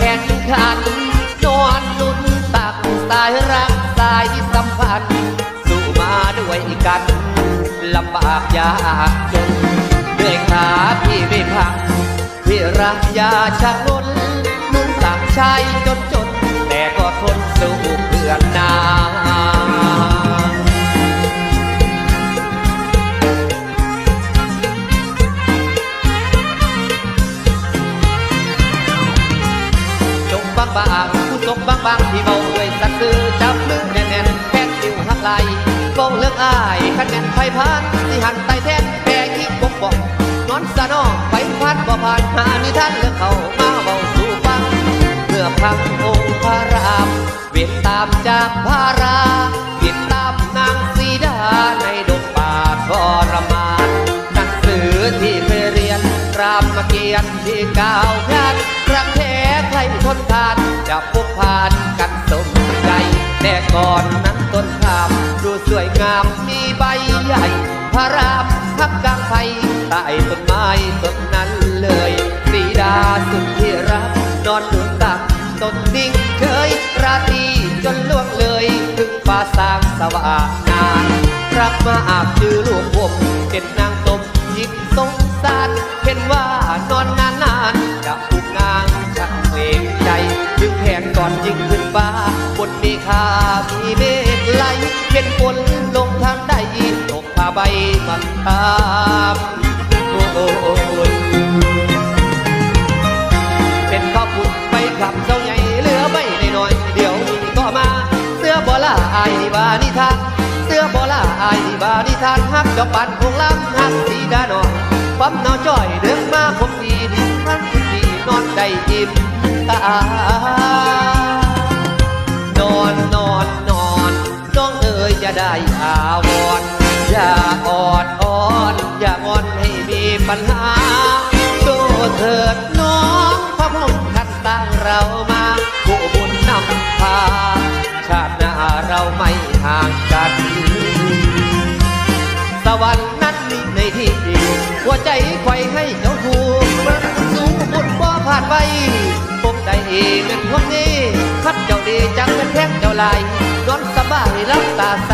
แข่งขัน นอนลุ้นตักสายรักสายสัมพันธ์สู้มาด้วยกันลำบากยากจนเหนื่อยขาพี่ไม่พังพี่รักยาชักลุ้นลุ้นตักชายจนจน แต่ก็ทนสู้เพื่อนนา บางผู้จงบางบางที่เบาด้วยสัตว์ซื่อจับมือแน่นแน่นแค่ติวหักไหลเบาเลือกอายคะแนนไฟพานที่หันไตแทนแก่ยิ่บกบอกนอนสะนอไปพันบ่ผ่านหานิทานเลือกเขามาเบาสู่ฟังเมื่อพังองค์พระรามเวียนตามจากพาราเวียนตามนางสีดาในดงป่าทรมานหนังสือที่เคยเรียนรามเกียรติที่ก้าวพลาดรักแท้ใครทนทาน จะพบผ่านกันสมใจ แต่ก่อนนั้นต้นขามดูสวยงามมีใบใหญ่ พระรามทับกลางไผ่ใต้ต้นไม้ต้นนั้นเลยสีดาสุดที่รักนอนหนุนตักต้นนิ่งเคย ราตรีจนล่วงเลยถึงฟ้าสางสว่างนานรักมาอาบชื่อลูกผมเป็นนางตมยิงสงสารเห็นว่านอน บนมีคามีเมฆไหลเป็นฝนลงทางใดตกผ้าใบมันตามโอ้ยเป็นข้าวปุดไปขับเจ้าใหญ่เหลือใบหน่อยเดี๋ยวนี้ก็มา เสื้อบอล่าอายบานิทานเสื้อบอล่าอายบานิทานฮักจอบปันคงล้ำฮักสีดาหนองปั๊มนอจ้อยเดินมาคมดีดิท่านคุณดีนอนได้อิ่มตา ได้อาวรณ์อย่าอ่อนอ่อนอย่างอนให้มีปัญหาดูเถิดน้องพระพรหมท่านตั้งเรามาผู้บุญนำพา ชาติหน้าเราไม่ห่างกัน สวรรค์นั้นมีในที่ดีหัวใจไขว้ให้เจ้าถูกมันสูงบุญบ่ผ่านไปพบได้เองเป็นพวกนี้คัดเจ้าดีจังเป็นแท่งเจ้าลายนอนสบายรับตาใส